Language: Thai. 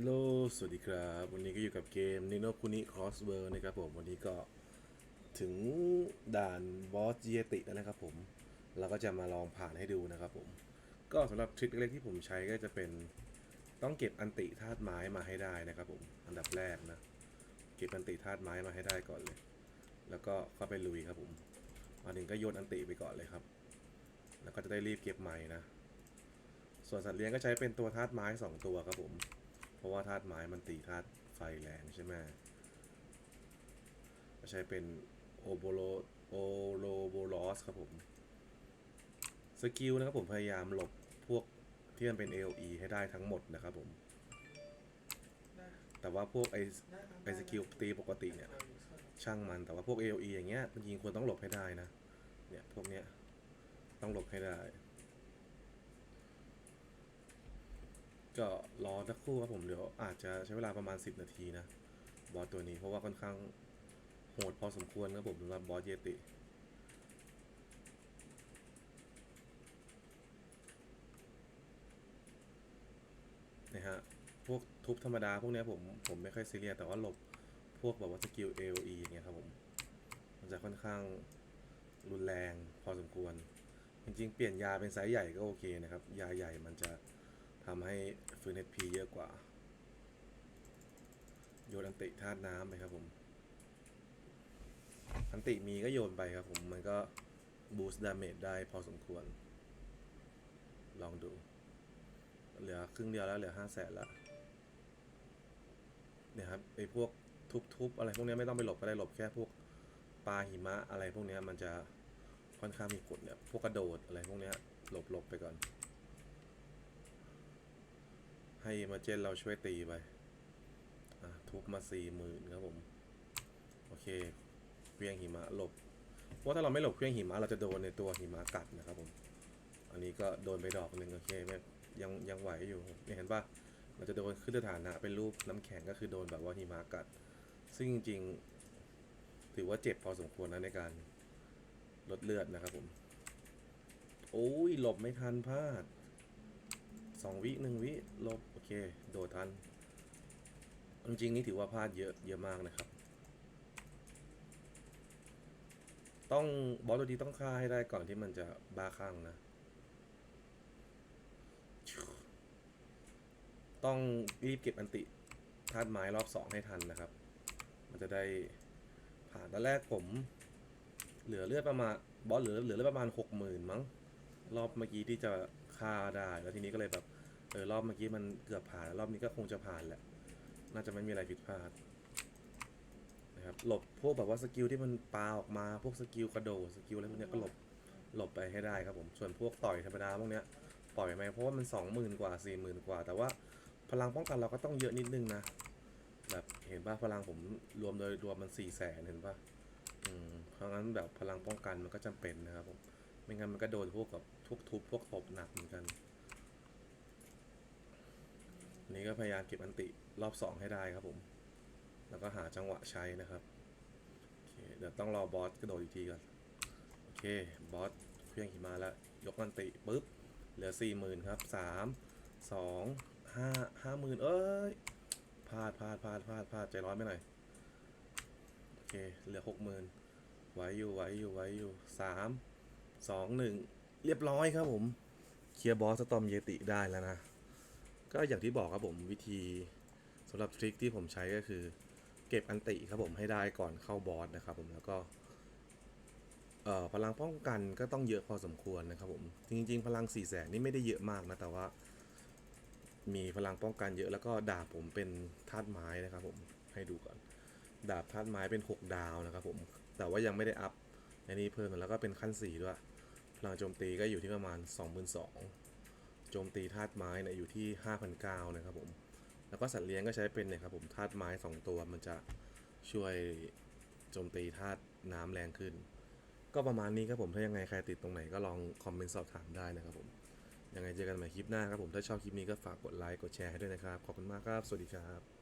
ฮัลโหล สวัสดีครับ วันนี้ก็อยู่กับเกม Nino Kuni Crossword นะครับผม วันนี้ก็ถึงด่านบอสเยติแล้วนะครับผม เราก็จะมาลองผ่านให้ดูนะครับผม ก็สำหรับทริคเล็กๆที่ผมใช้ก็จะเป็นต้องเก็บอันติธาตุไม้มาให้ได้นะครับผม อันดับแรกนะ เก็บอันติธาตุไม้มาให้ได้ก่อนเลย แล้วก็เข้าไปลุยครับผมมาถึงก็โยนอันติไปก่อนเลยครับ แล้วก็จะได้รีบเก็บใหม่นะ ส่วนสัตว์เลี้ยงก็ใช้เป็นตัวธาตุไม้สองตัวครับผม เพราะว่าธาตุไม้มันตีธาตุไฟแรงใช่ไหมใช้เป็นโอโบโลโอโลโบลอสครับผม สกิลนะครับผมพยายามหลบพวกที่มันเป็น AOE ให้ได้ทั้งหมดนะครับผม แต่ว่าพวกไอไอสกิลตีปกติเนี่ย ช่างมันแต่ว่าพวก AOE อย่างเงี้ยจริงๆควรต้องหลบให้ได้นะ เนี่ย พวกเนี้ย ต้องหลบให้ได้ ก็รอสักครู่ครับผมเดี๋ยวอาจจะใช้เวลาประมาณ 10 นาทีนะ บอสตัวนี้เพราะว่าค่อนข้างโหดพอสมควรครับผมสำหรับบอสเยตินะฮะพวกทุบธรรมดาพวกนี้ผมผมไม่ค่อยซีเรียสแต่ว่าหลบพวกแบบว่าสกิล AOE อย่างเงี้ยครับผมมันจะค่อนข้างรุนแรงพอสมควร จริงๆ เปลี่ยนยาเป็นไซส์ใหญ่ก็โอเคนะครับ ยาใหญ่มันจะ ทำให้ฟื้น HP เยอะกว่า โยนอันติธาตุน้ำไปครับผม อันติมีก็โยนไปครับผม มันก็บูสต์ดาเมจได้พอสมควร ลองดู เหลือครึ่งเดียวแล้วเหลือห้าแสนแล้วเนี่ยครับไอ้พวกทุบๆอะไรพวกนี้ไม่ต้องไปหลบก็ได้หลบแค่พวกปลาหิมะอะไรพวกนี้มันจะค่อนข้างมีกฎเนี่ยพวกกระโดดอะไรพวกนี้หลบหลบไปก่อน ให้มาเจนเราช่วยตีไปทุบมาสี่หมื่นครับผม โอเคเครื่องหิมะหลบ เพราะว่าถ้าเราไม่หลบเครื่องหิมะเราจะโดนในตัวหิมะกัดนะครับผม อันนี้ก็โดนไปดอกหนึ่งโอเคไม่ยังยังไหวอยู่เห็นปะเราจะโดนขึ้นสถานะเป็นรูปน้ำแข็งก็คือโดนแบบว่าหิมะกัด ซึ่งจริงๆ ถือว่าเจ็บพอสมควรนะในการลดเลือดนะครับผม โอ้ยหลบไม่ทันพลาด สองวิหนึ่งวิลบ โอเค โดดทัน จริงๆนี่ถือว่าพลาดเยอะเยอะมากนะครับ ต้องบอสตัวนี้ต้องฆ่าให้ได้ก่อนที่มันจะบ้าคลั่งนะ ต้องรีบเก็บอันติธาตุไม้รอบสองให้ทันนะครับ มันจะได้ผ่านตอนแรกผม เหลือเลือดประมาณบอสเหลือเหลือเลือดประมาณหกหมื่นมั้งรอบเมื่อกี้ที่จะ ฆ่าได้ แล้วทีนี้ก็เลยแบบเออรอบเมื่อกี้มันเกือบผ่าน รอบนี้ก็คงจะผ่านแหละ น่าจะไม่มีอะไรผิดพลาดนะครับหลบพวกแบบว่าสกิลที่มันปาออกมาพวกสกิลกระโดดสกิลอะไรพวกเนี้ยก็หลบหลบไปให้ได้ครับผมส่วนพวกต่อยธรรมดาพวกเนี้ยปล่อยไหมเพราะว่ามันสองหมื่นกว่าสี่หมื่นกว่า แต่ว่าพลังป้องกันเราก็ต้องเยอะนิดนึงนะแบบเห็นป่ะพลังผมรวมโดยรวมมันสี่แสนเห็นป่ะอืมเพราะงั้นแบบพลังป้องกันมันก็จำเป็นนะครับผม ไม่งั้นมันก็โดนพวกกับทุกทุบพวกตบหนักเหมือนกัน นี้ก็พยายามเก็บอันติรอบสองให้ได้ครับผม แล้วก็หาจังหวะใช้นะครับโอเคเดี๋ยวต้องรอบอสกระโดดอีกทีก่อน โอเค บอสเครื่องหิมาแล้ว ยกอันติปุ๊บ เหลือสี่หมื่นครับสามสองห้าห้าหมื่นเอ้ยพลาดพลาดพลาดพลาดพลาดใจร้อนไปหน่อย โอเค เหลือหกหมื่นไหวอยู่ไหวอยู่ไหวอยู่สาม สองหนึ่งเรียบร้อยครับผมเคลียร์บอสสตอมเยติได้แล้วนะ ก็อย่างที่บอกครับผมวิธีสำหรับทริคที่ผมใช้ก็คือ เก็บอันติครับผมให้ได้ก่อนเข้าบอสนะครับผมแล้วก็เอ่อพลังป้องกันก็ต้องเยอะพอสมควรนะครับผมจริง ๆ พลัง4ี่แสนนี่ไม่ได้เยอะมากนะแต่ว่า มีพลังป้องกันเยอะแล้วก็ดาบผมเป็นธาตุไม้นะครับผมให้ดูก่อน ดาบธาตุไม้เป็น 6 ดาวนะครับผมแต่ว่ายังไม่ได้อัพ อันนี้เพิ่มแล้วก็เป็นขั้น 4 ด้วย พลังโจมตีก็อยู่ที่ประมาณ 22,000โจมตีธาตุไม้เนี่ยอยู่ที่ 5,900นะครับผม แล้วก็สัตว์เลี้ยงก็ใช้เป็นเนี่ยครับผมธาตุไม้ 2 ตัวมันจะช่วยโจมตีธาตุน้ำแรงขึ้น ก็ประมาณนี้ครับผมถ้ายังไงใครติดตรงไหนก็ลองคอมเมนต์สอบถามได้นะครับผมยังไงเจอกันใหม่คลิปหน้าครับผมถ้าชอบคลิปนี้ก็ฝากกดไลค์กดแชร์ให้ด้วยนะครับขอบคุณมากครับสวัสดีครับ